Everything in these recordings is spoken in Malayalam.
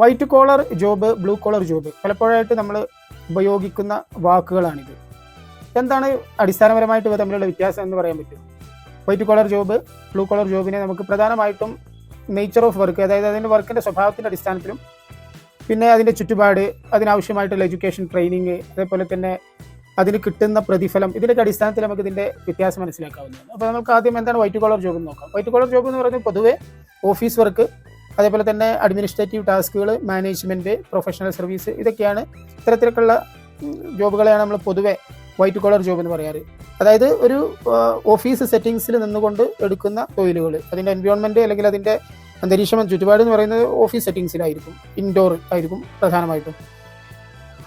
White collar job blue collar job പലപ്പോഴായിട്ട് നമ്മൾ ഉപയോഗിക്കുന്ന വാക്കുകളാണിത്. എന്താണ് അടിസ്ഥാനപരമായിട്ട് ഇവ തമ്മിലുള്ള വ്യത്യാസം എന്ന് പറയാൻ പറ്റും? White collar job blue collar ജോബിനെ നമുക്ക് പ്രധാനമായിട്ടും നേച്ചർ ഓഫ് വർക്ക് അതായത് അതിന്റെ വർക്കിന്റെ സ്വഭാവത്തിന്റെ അടിസ്ഥാനത്തിലും പിന്നെ അതിന്റെ ചുറ്റുപാട് അതിനാവശ്യമായിട്ടുള്ള എഡ്യൂക്കേഷൻ ട്രെയിനിങ് അതേപോലെ തന്നെ അതിന് കിട്ടുന്ന പ്രതിഫലം ഇതിന്റെ അടിസ്ഥാനത്തിൽ നമുക്ക് ഇതിന്റെ വ്യത്യാസം മനസ്സിലാക്കാവുന്നതാണ്. അപ്പോൾ നമുക്ക് ആദ്യം എന്താണ് വൈറ്റ് കോളർ ജോബ് എന്ന് നോക്കാം. വൈറ്റ് കോളർ ജോബ് എന്ന് പറയുന്നത് പൊതുവേ ഓഫീസ് വർക്ക് അതേപോലെ തന്നെ അഡ്മിനിസ്ട്രേറ്റീവ് ടാസ്കുകൾ മാനേജ്മെന്റ് പ്രൊഫഷണൽ സർവീസ് ഇതൊക്കെയാണ് ഇത്തരത്തിലൊക്കെയുള്ള ജോബുകളെയാണ് നമ്മൾ പൊതുവെ വൈറ്റ് കോളർ ജോബ് എന്ന് പറയാറ്. അതായത് ഒരു ഓഫീസ് സെറ്റിങ്സിൽ നിന്നുകൊണ്ട് എടുക്കുന്ന തൊഴിലുകൾ. അതിന്റെ എൻവയോൺമെന്റ് അല്ലെങ്കിൽ അതിന്റെ അന്തരീക്ഷം ചുറ്റുപാട് എന്ന് പറയുന്നത് ഓഫീസ് സെറ്റിങ്സിലായിരിക്കും ഇൻഡോർ ആയിരിക്കും പ്രധാനമായിട്ടും.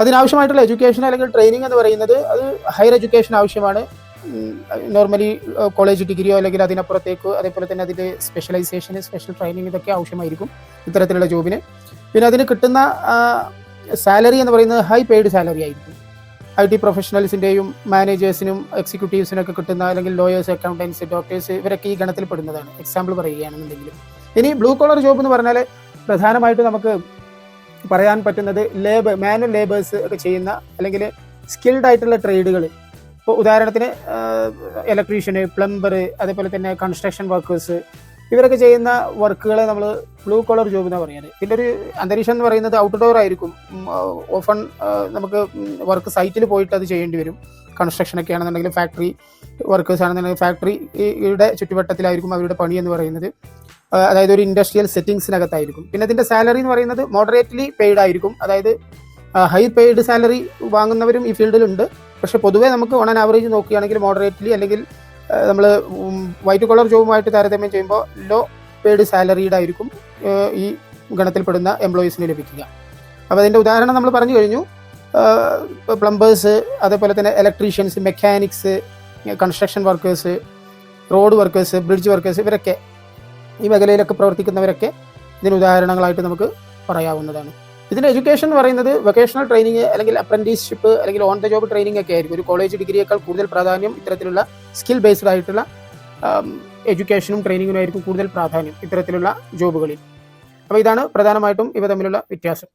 അതിനാവശ്യമായിട്ടുള്ള എഡ്യൂക്കേഷൻ അല്ലെങ്കിൽ ട്രെയിനിങ് എന്ന് പറയുന്നത് അത് ഹയർ എഡ്യൂക്കേഷൻ ആവശ്യമാണ്. നോർമലി കോളേജ് ഡിഗ്രിയോ അല്ലെങ്കിൽ അതിനപ്പുറത്തേക്ക് അതേപോലെ തന്നെ അതിന്റെ സ്പെഷ്യലൈസേഷൻ സ്പെഷ്യൽ ട്രെയിനിങ് ഇതൊക്കെ ആവശ്യമായിരിക്കും ഇത്തരത്തിലുള്ള ജോബിന് പിന്നെ അതിന് കിട്ടുന്ന സാലറി എന്ന് പറയുന്നത് ഹൈ പെയ്ഡ് സാലറി ആയിരിക്കും. ഐ ടി പ്രൊഫഷണൽസിന്റെയും മാനേജേഴ്സിനും എക്സിക്യൂട്ടീവ്സിനും ഒക്കെ കിട്ടുന്ന അല്ലെങ്കിൽ ലോയേഴ്സ് അക്കൗണ്ടൻസ് ഡോക്ടേഴ്സ് ഇവരൊക്കെ ഈ ഗണത്തിൽ പെടുന്നതാണ്. എക്സാമ്പിൾ പറയുകയാണെന്നുണ്ടെങ്കിലും. ഇനി ബ്ലൂ കോളർ ജോബ് എന്ന് പറഞ്ഞാൽ പ്രധാനമായിട്ട് നമുക്ക് പറയാൻ പറ്റുന്നത് ലേബർ മാനുവൽ ലേബേഴ്സ് ഒക്കെ ചെയ്യുന്ന അല്ലെങ്കിൽ സ്കിൽഡ് ആയിട്ടുള്ള ട്രേഡുകൾ ഇപ്പോൾ ഉദാഹരണത്തിന് ഇലക്ട്രീഷ്യന് പ്ലംബർ അതേപോലെ തന്നെ കൺസ്ട്രക്ഷൻ വർക്കേഴ്സ് ഇവരൊക്കെ ചെയ്യുന്ന വർക്കുകളെ നമ്മൾ ബ്ലൂ കോളർ ജോബ് എന്ന് പറയുന്നത് പിന്നെ ഒരു അന്തരീക്ഷം എന്ന് പറയുന്നത് ഔട്ട്ഡോർ ആയിരിക്കും. ഓഫൺ നമുക്ക് വർക്ക് സൈറ്റിൽ പോയിട്ട് അത് ചെയ്യേണ്ടി വരും. കൺസ്ട്രക്ഷൻ ഒക്കെ ആണെന്നുണ്ടെങ്കിൽ ഫാക്ടറി വർക്കേഴ്സ് ആണെന്നുണ്ടെങ്കിൽ ഫാക്ടറിയുടെ ചുറ്റുവട്ടത്തിലായിരിക്കും അവരുടെ പണി എന്ന് പറയുന്നത്. അതായത് ഒരു ഇൻഡസ്ട്രിയൽ സെറ്റിങ്സിനകത്തായിരിക്കും പിന്നെ അതിന്റെ സാലറി എന്ന് പറയുന്നത് മോഡറേറ്റ്ലി പെയ്ഡ് ആയിരിക്കും. അതായത് ഹൈ പെയ്ഡ് സാലറി വാങ്ങുന്നവരും ഈ ഫീൽഡിലുണ്ട് പക്ഷേ പൊതുവേ നമുക്ക് ഓൺ ആൻ ആവറേജ് നോക്കുകയാണെങ്കിൽ മോഡറേറ്റ്ലി അല്ലെങ്കിൽ നമ്മൾ വൈറ്റ് കോളർ ജോബുമായിട്ട് താരതമ്യം ചെയ്യുമ്പോൾ ലോ പെയ്ഡ് സാലറീഡ് ആയിരിക്കും ഈ ഗണത്തിൽപ്പെടുന്ന എംപ്ലോയീസിന് ലഭിക്കുക. അപ്പോൾ അതിന്റെ ഉദാഹരണം നമ്മൾ പറഞ്ഞു കഴിഞ്ഞു. പ്ലംബേഴ്സ് അതേപോലെ തന്നെ electricians mechanics construction workers road workers bridge workers ഇവരൊക്കെ ഈ മേഖലയിലൊക്കെ പ്രവർത്തിക്കുന്നവരൊക്കെ ഇതിന് ഉദാഹരണങ്ങളായിട്ട് നമുക്ക് പറയാവുന്നതാണ്. ഇതിന്റെ എഡ്യൂക്കേഷൻ എന്ന് പറയുന്നത് വൊക്കേഷണൽ ട്രെയിനിങ് അല്ലെങ്കിൽ അപ്രന്റീസ്ഷിപ്പ് അല്ലെങ്കിൽ ഓൺ ദ ജോബ് ട്രെയിനിങ് ഒക്കെ ആയിരിക്കും. ഒരു കോളേജ് ഡിഗ്രിയേക്കാൾ കൂടുതൽ പ്രാധാന്യം ഇത്തരത്തിലുള്ള സ്കിൽ ബേസ്ഡ് ആയിട്ടുള്ള എഡ്യൂക്കേഷനും ട്രെയിനിങ്ങിനും ആയിരിക്കും കൂടുതൽ പ്രാധാന്യം ഇത്തരത്തിലുള്ള ജോബുകളിൽ അപ്പോൾ ഇതാണ് പ്രധാനമായിട്ടും ഇവ തമ്മിലുള്ള വ്യത്യാസം.